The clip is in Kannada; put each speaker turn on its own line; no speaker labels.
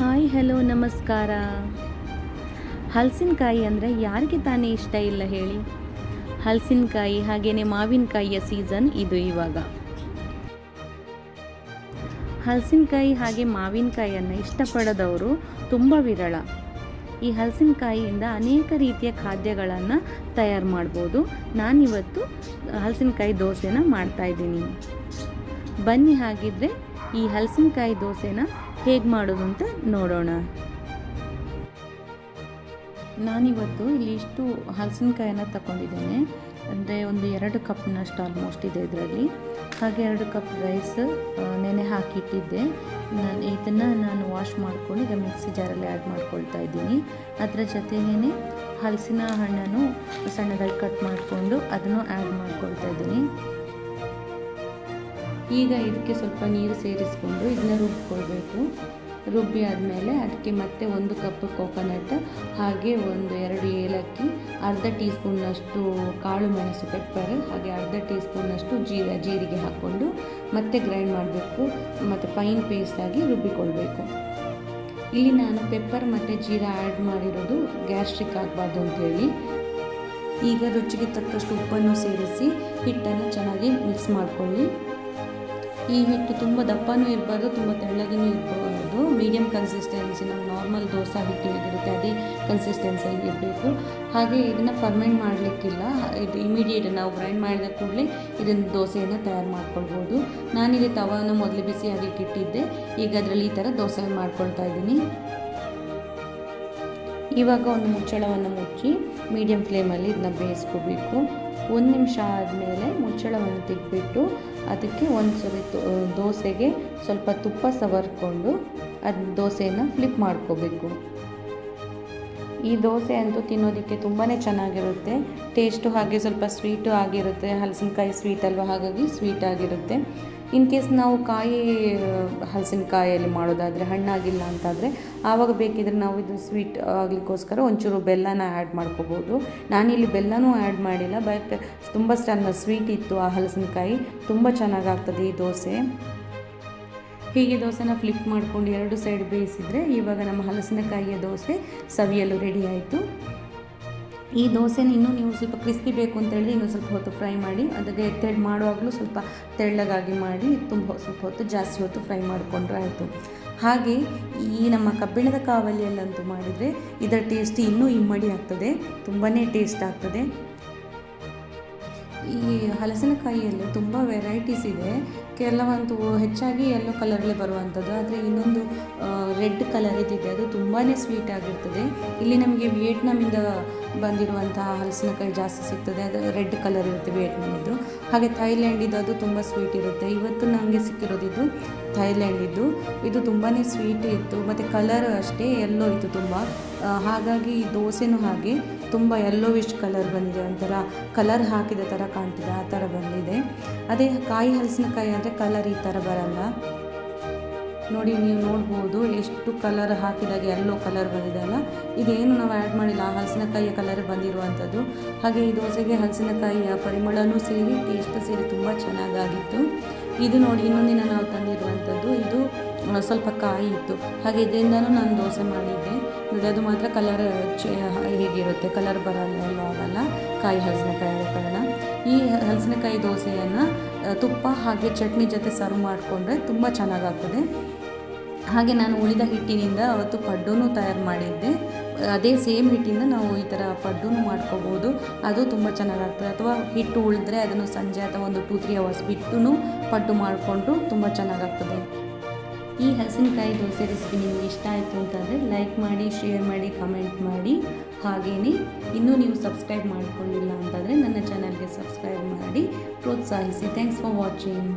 ಹಾಯ್, ಹಲೋ, ನಮಸ್ಕಾರ. ಹಲಸಿನಕಾಯಿ ಅಂದರೆ ಯಾರಿಗೆ ತಾನೇ ಇಷ್ಟ ಇಲ್ಲ ಹೇಳಿ? ಹಲಸಿನಕಾಯಿ ಹಾಗೆಯೇ ಮಾವಿನಕಾಯಿಯ ಸೀಸನ್ ಇದು ಇವಾಗ. ಹಲಸಿನಕಾಯಿ ಹಾಗೆ ಮಾವಿನಕಾಯಿಯನ್ನು ಇಷ್ಟಪಡದವರು ತುಂಬ ವಿರಳ. ಈ ಹಲಸಿನಕಾಯಿಯಿಂದ ಅನೇಕ ರೀತಿಯ ಖಾದ್ಯಗಳನ್ನು ತಯಾರು ಮಾಡ್ಬೋದು. ನಾನಿವತ್ತು ಹಲಸಿನಕಾಯಿ ದೋಸೆನ ಮಾಡ್ತಾಯಿದ್ದೀನಿ ಬನ್ನಿ ಹಾಗಿದ್ರೆ ಈ ಹಲಸಿನಕಾಯಿ ದೋಸೆನ ಹೇಗೆ ಮಾಡೋದು ಅಂತ ನೋಡೋಣ. ನಾನಿವತ್ತು ಇಲ್ಲಿ ಇಷ್ಟು ಹಲಸಿನಕಾಯನ್ನು ತಗೊಂಡಿದ್ದೇನೆ ಅಂದರೆ ಒಂದು ಎರಡು ಕಪ್ನಷ್ಟು ಆಲ್ಮೋಸ್ಟ್ ಇದೆ ಇದರಲ್ಲಿ. ಹಾಗೆ ಎರಡು ಕಪ್ ರೈಸ್ ನೆನೆ ಹಾಕಿಟ್ಟಿದ್ದೆ. ನಾನು ಇದನ್ನು ನಾನು ವಾಶ್ ಮಾಡ್ಕೊಂಡು ಈಗ ಮಿಕ್ಸಿ ಜಾರಲ್ಲಿ ಆ್ಯಡ್ ಮಾಡ್ಕೊಳ್ತಾ ಇದ್ದೀನಿ. ಅದರ ಜೊತೆಗೇ ಹಲಸಿನ ಹಣ್ಣನ್ನು ಸಣ್ಣದಾಗಿ ಕಟ್ ಮಾಡಿಕೊಂಡು ಅದನ್ನು ಆ್ಯಡ್ ಮಾಡ್ಕೊಳ್ತಾ ಇದ್ದೀನಿ. ಈಗ ಇದಕ್ಕೆ ಸ್ವಲ್ಪ ನೀರು ಸೇರಿಸ್ಕೊಂಡು ಇದನ್ನ ರುಬ್ಕೊಳ್ಬೇಕು. ರುಬ್ಬಿ ಆದಮೇಲೆ ಅದಕ್ಕೆ ಮತ್ತೆ ಒಂದು ಕಪ್ ಕೋಕೋನಟ್ ಹಾಗೆ ಒಂದು ಎರಡು ಏಲಕ್ಕಿ, ಅರ್ಧ ಟೀ ಸ್ಪೂನ್ನಷ್ಟು ಕಾಳು ಮೆಣಸು ಪೆಪ್ಪರ್, ಹಾಗೆ ಅರ್ಧ ಟೀ ಸ್ಪೂನ್ನಷ್ಟು ಜೀರ, ಜೀರಿಗೆ ಹಾಕ್ಕೊಂಡು ಮತ್ತೆ ಗ್ರೈಂಡ್ ಮಾಡಬೇಕು. ಮತ್ತು ಫೈನ್ ಪೇಸ್ಟಾಗಿ ರುಬ್ಬಿಕೊಳ್ಬೇಕು. ಇಲ್ಲಿ ನಾನು ಪೆಪ್ಪರ್ ಮತ್ತು ಜೀರಾ ಆ್ಯಡ್ ಮಾಡಿರೋದು ಗ್ಯಾಸ್ಟ್ರಿಕ್ ಆಗಬಾರ್ದು ಅಂತೇಳಿ. ಈಗ ರುಚಿಗೆ ತಕ್ಕಷ್ಟು ಉಪ್ಪನ್ನು ಸೇರಿಸಿ ಹಿಟ್ಟನ್ನು ಚೆನ್ನಾಗಿ ಮಿಕ್ಸ್ ಮಾಡಿಕೊಳ್ಳಿ. ಈ ಹಿಟ್ಟು ತುಂಬ ದಪ್ಪನೂ ಇರಬಾರ್ದು, ತುಂಬ ತೆಳ್ಳಗಿನೂ ಇರ್ಬೋದು ಮೀಡಿಯಮ್ ಕನ್ಸಿಸ್ಟೆನ್ಸಿ ನಮ್ಮ ನಾರ್ಮಲ್ ದೋಸೆ ಹಿಟ್ಟು ಹೇಗಿರುತ್ತೆ ಅದೇ ಕನ್ಸಿಸ್ಟೆನ್ಸಿಯಲ್ಲಿ ಇರಬೇಕು. ಹಾಗೆ ಇದನ್ನು ಫರ್ಮೆಂಟ್ ಮಾಡಲಿಕ್ಕಿಲ್ಲ. ಇದು ಇಮಿಡಿಯೇಟ್ ನಾವು ಗ್ರೈಂಡ್ ಮಾಡಿದ ಕೂಡಲೇ ಇದನ್ನು ದೋಸೆಯನ್ನು ತಯಾರು ಮಾಡ್ಕೊಳ್ಬೋದು. ನಾನಿಲ್ಲಿ ತವಾನ ಮೊದಲು ಬಿಸಿಯಾಗಿ ಇಟ್ಟಿದ್ದೆ. ಈಗ ಅದರಲ್ಲಿ ಈ ಥರ ದೋಸೆ ಮಾಡ್ಕೊಳ್ತಾ ಇದ್ದೀನಿ. ಇವಾಗ ಒಂದು ಮುಚ್ಚಳವನ್ನು ಮುಚ್ಚಿ ಮೀಡಿಯಮ್ ಫ್ಲೇಮಲ್ಲಿ ಇದನ್ನ ಬೇಯಿಸ್ಕೋಬೇಕು. ಒಂದು ನಿಮಿಷ ಆದಮೇಲೆ ಮುಚ್ಚಳವನ್ನು ತೆಗೆದ್ಬಿಟ್ಟು ಅದಕ್ಕೆ ಒಂದು ಸರಿ ದೋಸೆಗೆ ಸ್ವಲ್ಪ ತುಪ್ಪ ಸವರ್ಕೊಂಡು ಅದು ದೋಸೆಯನ್ನು ಫ್ಲಿಪ್ ಮಾಡ್ಕೋಬೇಕು. ಈ ದೋಸೆ ಅಂತೂ ತಿನ್ನೋದಕ್ಕೆ ತುಂಬಾ ಚೆನ್ನಾಗಿರುತ್ತೆ. ಟೇಸ್ಟು ಹಾಗೆ ಸ್ವಲ್ಪ ಸ್ವೀಟು ಆಗಿರುತ್ತೆ. ಹಲಸಿನಕಾಯಿ ಸ್ವೀಟ್ ಅಲ್ವಾ? ಹಾಗಾಗಿ ಸ್ವೀಟ್ ಆಗಿರುತ್ತೆ. ಇನ್ ಕೇಸ್ ನಾವು ಕಾಯಿ ಹಲಸಿನಕಾಯಲ್ಲಿ ಮಾಡೋದಾದರೆ, ಹಣ್ಣಾಗಿಲ್ಲ ಅಂತಾದರೆ, ಆವಾಗ ಬೇಕಿದ್ರೆ ನಾವು ಇದು ಸ್ವೀಟ್ ಆಗಲಿಕ್ಕೋಸ್ಕರ ಒಂಚೂರು ಬೆಲ್ಲನ ಆ್ಯಡ್ ಮಾಡ್ಕೋಬೋದು. ನಾನಿಲ್ಲಿ ಬೆಲ್ಲನೂ ಆ್ಯಡ್ ಮಾಡಿಲ್ಲ, ಬಟ್ ತುಂಬ ಚೆನ್ನ ಸ್ವೀಟ್ ಇತ್ತು ಆ ಹಲಸಿನಕಾಯಿ ತುಂಬ ಚೆನ್ನಾಗಾಗ್ತದೆ ಈ ದೋಸೆ. ಹೀಗೆ ದೋಸೆನ ಫ್ಲಿಪ್ ಮಾಡಿಕೊಂಡು ಎರಡು ಸೈಡ್ ಬೇಯಿಸಿದರೆ ಇವಾಗ ನಮ್ಮ ಹಲಸಿನಕಾಯಿಯ ದೋಸೆ ಸವಿಯಲು ರೆಡಿ ಆಯಿತು. ಈ ದೋಸೆನ ಇನ್ನೂ ನೀವು ಸ್ವಲ್ಪ ಕ್ರಿಸ್ಪಿ ಬೇಕು ಅಂತ ಹೇಳಿದ್ರೆ ಇನ್ನೂ ಸ್ವಲ್ಪ ಹೊತ್ತು ಫ್ರೈ ಮಾಡಿ ಅದಕ್ಕೆ ಎತ್ತೆಡ್ ಮಾಡುವಾಗಲೂ ಸ್ವಲ್ಪ ತೆಳ್ಳಗಾಗಿ ಮಾಡಿ, ತುಂಬ ಸ್ವಲ್ಪ ಹೊತ್ತು ಜಾಸ್ತಿ ಹೊತ್ತು ಫ್ರೈ ಮಾಡಿಕೊಂಡ್ರೆ ಆಯಿತು. ಹಾಗೆ ಈ ನಮ್ಮ ಕಬ್ಬಿಣದ ಕಾವಲಿಯಲ್ಲಂತೂ ಮಾಡಿದರೆ ಇದರ ಟೇಸ್ಟ್ ಇನ್ನೂ ಇಮ್ಮಡಿ ಆಗ್ತದೆ ತುಂಬಾ ಟೇಸ್ಟ್ ಆಗ್ತದೆ. ಈ ಹಲಸಿನಕಾಯಿಯಲ್ಲಿ ತುಂಬ ವೆರೈಟೀಸ್ ಇದೆ. ಕೆಲವಂತೂ ಹೆಚ್ಚಾಗಿ ಎಲ್ಲೋ ಕಲರಲ್ಲೇ ಬರುವಂಥದ್ದು, ಆದರೆ ಇನ್ನೊಂದು ರೆಡ್ ಕಲರ್ ಇದಿದೆ ಅದು ತುಂಬಾ ಸ್ವೀಟ್ ಆಗಿರ್ತದೆ. ಇಲ್ಲಿ ನಮಗೆ ವಿಯೆಟ್ನಾಮಿಂದ ಬಂದಿರುವಂತಹ ಹಲಸಿನಕಾಯಿ ಜಾಸ್ತಿ ಸಿಗ್ತದೆ. ಅದು ರೆಡ್ ಕಲರ್ ಇರುತ್ತೆ ವಿಯೆಟ್ನಾಮಿದ್ದು. ಹಾಗೆ ಥೈಲ್ಯಾಂಡಿದ್ದು ಅದು ತುಂಬ ಸ್ವೀಟ್ ಇರುತ್ತೆ. ಇವತ್ತು ನನಗೆ ಸಿಕ್ಕಿರೋದಿದ್ದು ಥೈಲ್ಯಾಂಡಿದ್ದು. ಇದು ತುಂಬಾ ಸ್ವೀಟ್ ಇತ್ತು. ಮತ್ತು ಕಲರ್ ಅಷ್ಟೇ ಎಲ್ಲೋ ಇತ್ತು ತುಂಬ. ಹಾಗಾಗಿ ದೋಸೆನೂ ಹಾಗೆ ತುಂಬ ಯೆಲ್ಲೋವಿಶ್ ಕಲರ್ ಬಂದಿದೆ. ಒಂಥರ ಕಲರ್ ಹಾಕಿದ ಥರ ಕಾಣ್ತಿದೆ. ಆ ಥರ ಬಂದಿದೆ. ಅದೇ ಕಾಯಿ ಹಲಸಿನಕಾಯಿ ಅಂದರೆ ಕಲರ್ ಈ ಥರ ಬರಲ್ಲ. ನೋಡಿ ನೀವು ನೋಡ್ಬೋದು, ಎಷ್ಟು ಕಲರ್ ಹಾಕಿದಾಗ ಎಲ್ಲೋ ಕಲರ್ ಬಂದಿದೆ ಅಲ್ಲ ಇದೇನು ನಾವು ಆ್ಯಡ್ ಮಾಡಿಲ್ಲ, ಹಲಸಿನಕಾಯಿಯ ಕಲರ್ ಬಂದಿರುವಂಥದ್ದು. ಹಾಗೆ ಈ ದೋಸೆಗೆ ಹಲಸಿನಕಾಯಿಯ ಪರಿಮಳನೂ ಸೇರಿ ಟೇಸ್ಟ್ ಸೇರಿ ತುಂಬ ಚೆನ್ನಾಗಾಗಿತ್ತು. ಇದು ನೋಡಿ ಇನ್ನೊಂದಿನ ನಾವು ತಂದಿರುವಂಥದ್ದು, ಇದು ಸ್ವಲ್ಪ ಕಾಯಿ ಇತ್ತು. ಹಾಗೆ ಇದರಿಂದನೂ ನಾನು ದೋಸೆ ಮಾಡಿದ್ದೆ. ನೋಡಿ, ಅದು ಮಾತ್ರ ಕಲರ್ ಚೇ ಹೇಗಿರುತ್ತೆ ಕಲರ್ ಬರಲ್ಲ ಆಗಲ್ಲ. ಕಾಯಿ, ಹಲಸಿನಕಾಯಿ ಕಲರ್ ಈ ಹಲಸಿನಕಾಯಿ ದೋಸೆಯನ್ನು ತುಪ್ಪ ಹಾಗೆ ಚಟ್ನಿ ಜೊತೆ ಸರ್ವ್ ಮಾಡಿಕೊಂಡ್ರೆ ತುಂಬ ಚೆನ್ನಾಗಾಗ್ತದೆ. ಹಾಗೆ ನಾನು ಉಳಿದ ಹಿಟ್ಟಿನಿಂದ ಅವತ್ತು ಪಡ್ಡೂ ತಯಾರು ಮಾಡಿದ್ದೆ. ಅದೇ ಸೇಮ್ ಹಿಟ್ಟಿಂದ ನಾವು ಈ ಥರ ಪಡ್ಡೂ ಮಾಡ್ಕೋಬೋದು. ಅದು ತುಂಬ ಚೆನ್ನಾಗಾಗ್ತದೆ. ಅಥವಾ ಹಿಟ್ಟು ಉಳಿದ್ರೆ ಅದನ್ನು ಸಂಜೆ ಅಥವಾ ಒಂದು ಟೂ ತ್ರೀ ಅವರ್ಸ್ ಬಿಟ್ಟು ಪಡ್ಡು ಮಾಡಿಕೊಂಡು ತುಂಬ ಚೆನ್ನಾಗಾಗ್ತದೆ. ಈ ಹಲಸಿನಕಾಯಿ ದೋಸೆ ರೆಸಿಪಿ ನಿಮಗೆ ಇಷ್ಟ ಆಯಿತು ಅಂತಂದರೆ ಲೈಕ್ ಮಾಡಿ ಶೇರ್ ಮಾಡಿ ಕಮೆಂಟ್ ಮಾಡಿ. ಹಾಗೆಯೇ ಇನ್ನೂ ನೀವು ಸಬ್ಸ್ಕ್ರೈಬ್ ಮಾಡಿಕೊಂಡಿಲ್ಲ ಅಂತಂದರೆ ನನ್ನ ಚಾನಲ್ಗೆ ಸಬ್ಸ್ಕ್ರೈಬ್ ಮಾಡಿ, ಪ್ರೋತ್ಸಾಹಿಸಿ. Thanks for watching